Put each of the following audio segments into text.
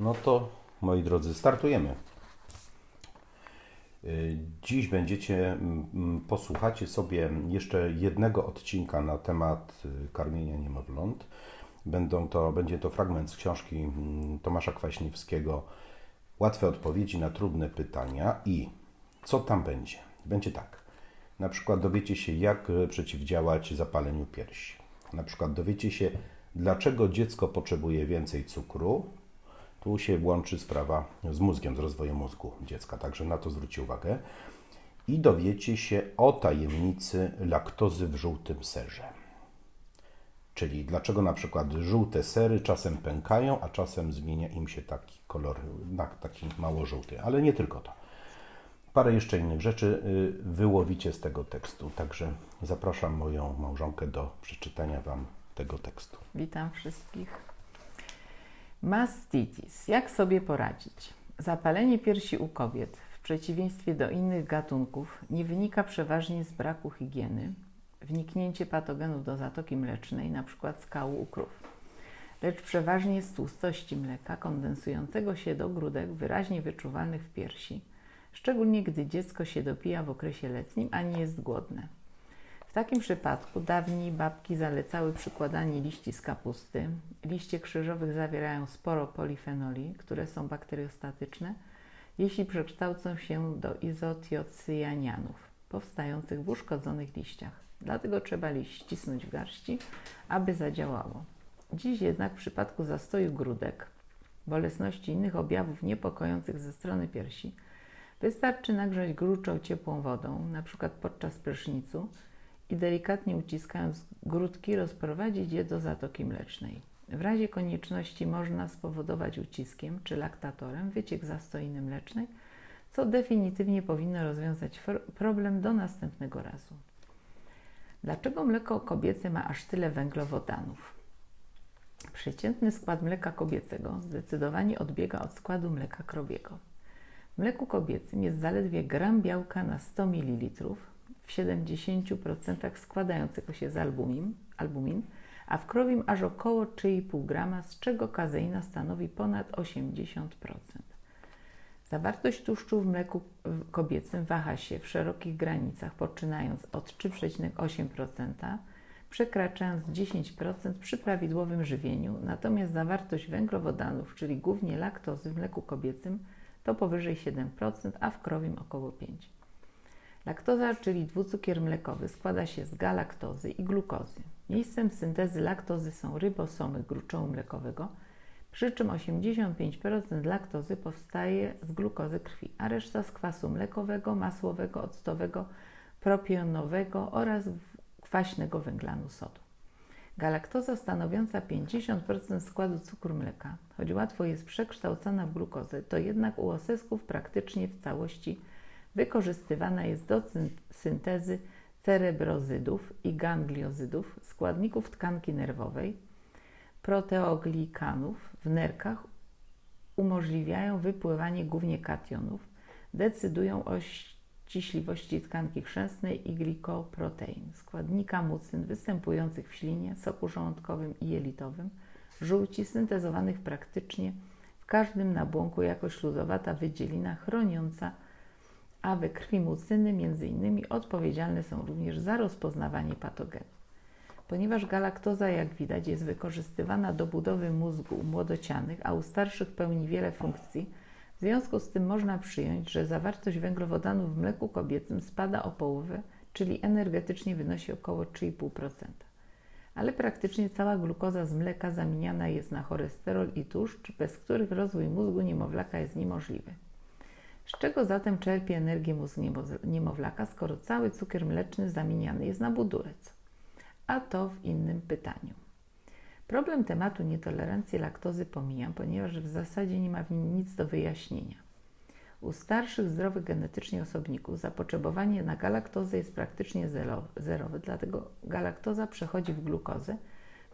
No to moi drodzy, startujemy. Y, Dziś będziecie, posłuchacie sobie jeszcze jednego odcinka na temat y, karmienia niemowląt. Będą to, będzie to fragment z książki Tomasza Kwaśniewskiego Łatwe odpowiedzi na trudne pytania i co tam będzie? Będzie tak. Na przykład dowiecie się, jak przeciwdziałać zapaleniu piersi. Na przykład dowiecie się, dlaczego dziecko potrzebuje więcej cukru, tu się łączy sprawa z mózgiem, z rozwojem mózgu dziecka, także na to zwróćcie uwagę. I dowiecie się o tajemnicy laktozy w żółtym serze. Czyli dlaczego na przykład żółte sery czasem pękają, a czasem zmienia im się taki kolor, taki mało żółty. Ale nie tylko to. Parę jeszcze innych rzeczy y, wyłowicie z tego tekstu. Także zapraszam moją małżonkę do przeczytania Wam tego tekstu. Witam wszystkich. Mastitis. Jak sobie poradzić? Zapalenie piersi u kobiet, w przeciwieństwie do innych gatunków, nie wynika przeważnie z braku higieny, wniknięcie patogenów do zatoki mlecznej, np. z kału u krów, lecz przeważnie z tłustości mleka kondensującego się do grudek wyraźnie wyczuwalnych w piersi, szczególnie gdy dziecko się dopija w okresie letnim, a nie jest głodne. W takim przypadku dawniej babki zalecały przykładanie liści z kapusty. Liście krzyżowych zawierają sporo polifenoli, które są bakteriostatyczne, jeśli przekształcą się do izotiocyjanianów powstających w uszkodzonych liściach. Dlatego trzeba liść ścisnąć w garści, aby zadziałało. Dziś jednak w przypadku zastoju grudek, bolesności i innych objawów niepokojących ze strony piersi, wystarczy nagrzać gruczoł ciepłą wodą, np. podczas prysznicu, i delikatnie uciskając grudki rozprowadzić je do zatoki mlecznej. W razie konieczności można spowodować uciskiem czy laktatorem wyciek zastoiny mlecznej, co definitywnie powinno rozwiązać problem do następnego razu. Dlaczego mleko kobiece ma aż tyle węglowodanów? Przeciętny skład mleka kobiecego zdecydowanie odbiega od składu mleka krowiego. W mleku kobiecym jest zaledwie gram białka na 100 ml, w 70% składającego się z albumin, albumin, a w krowim aż około 3,5 grama, z czego kazeina stanowi ponad 80%. Zawartość tłuszczu w mleku kobiecym waha się w szerokich granicach, poczynając od 3,8%, przekraczając 10% przy prawidłowym żywieniu, natomiast zawartość węglowodanów, czyli głównie laktozy w mleku kobiecym, to powyżej 7%, a w krowim około 5%. Laktoza, czyli dwucukier mlekowy, składa się z galaktozy i glukozy. Miejscem syntezy laktozy są rybosomy gruczołu mlekowego, przy czym 85% laktozy powstaje z glukozy krwi, a reszta z kwasu mlekowego, masłowego, octowego, propionowego oraz kwaśnego węglanu sodu. Galaktoza stanowiąca 50% składu cukru mleka, choć łatwo jest przekształcana w glukozę, to jednak u osesków praktycznie w całości wykorzystywana jest do syntezy cerebrozydów i gangliozydów, składników tkanki nerwowej, proteoglikanów w nerkach umożliwiają wypływanie głównie kationów, decydują o ściśliwości tkanki chrzęsnej i glikoprotein, składnika mucyn występujących w ślinie, soku żołądkowym i jelitowym, żółci syntezowanych praktycznie w każdym nabłonku jako śluzowata wydzielina chroniąca a we krwi mucyny między innymi odpowiedzialne są również za rozpoznawanie patogenów. Ponieważ galaktoza, jak widać, jest wykorzystywana do budowy mózgu u młodocianych, a u starszych pełni wiele funkcji, w związku z tym można przyjąć, że zawartość węglowodanów w mleku kobiecym spada o połowę, czyli energetycznie wynosi około 3,5%. Ale praktycznie cała glukoza z mleka zamieniana jest na cholesterol i tłuszcz, bez których rozwój mózgu niemowlaka jest niemożliwy. Z czego zatem czerpie energię mózg niemowlaka, skoro cały cukier mleczny zamieniany jest na budulec? A to w innym pytaniu. Problem tematu nietolerancji laktozy pomijam, ponieważ w zasadzie nie ma w nim nic do wyjaśnienia. U starszych, zdrowych genetycznie osobników zapotrzebowanie na galaktozę jest praktycznie zerowe, dlatego galaktoza przechodzi w glukozę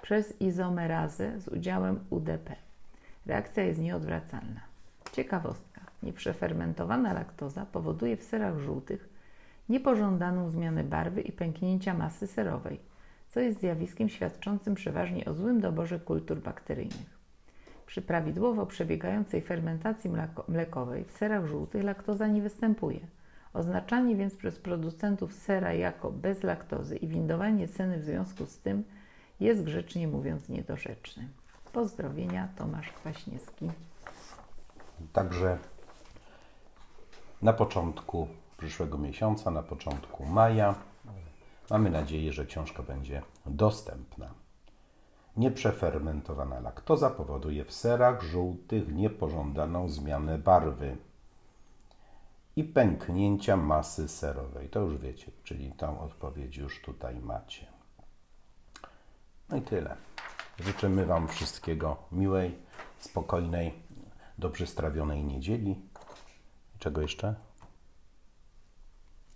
przez izomerazę z udziałem UDP. Reakcja jest nieodwracalna. Ciekawostka. Nieprzefermentowana laktoza powoduje w serach żółtych niepożądaną zmianę barwy i pęknięcia masy serowej, co jest zjawiskiem świadczącym przeważnie o złym doborze kultur bakteryjnych. Przy prawidłowo przebiegającej fermentacji mleko, mlekowej w serach żółtych laktoza nie występuje. Oznaczanie więc przez producentów sera jako bez laktozy i windowanie ceny w związku z tym jest grzecznie mówiąc niedorzeczne. Pozdrowienia, Tomasz Kwaśniewski. Także na początku przyszłego miesiąca, na początku maja, mamy nadzieję, że książka będzie dostępna. Nieprzefermentowana laktoza powoduje w serach żółtych niepożądaną zmianę barwy i pęknięcia masy serowej. To już wiecie, czyli tą odpowiedź już tutaj macie. No i tyle. Życzymy Wam wszystkiego miłej, spokojnej, dobrze strawionej niedzieli. Czego jeszcze?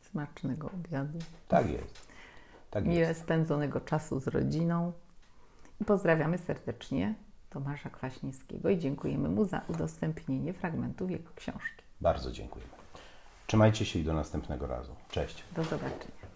Smacznego obiadu. Tak jest. Tak jest. Miłe spędzonego czasu z rodziną. I pozdrawiamy serdecznie Tomasza Kwaśniewskiego i dziękujemy mu za udostępnienie fragmentów jego książki. Bardzo dziękujemy. Trzymajcie się i do następnego razu. Cześć. Do zobaczenia.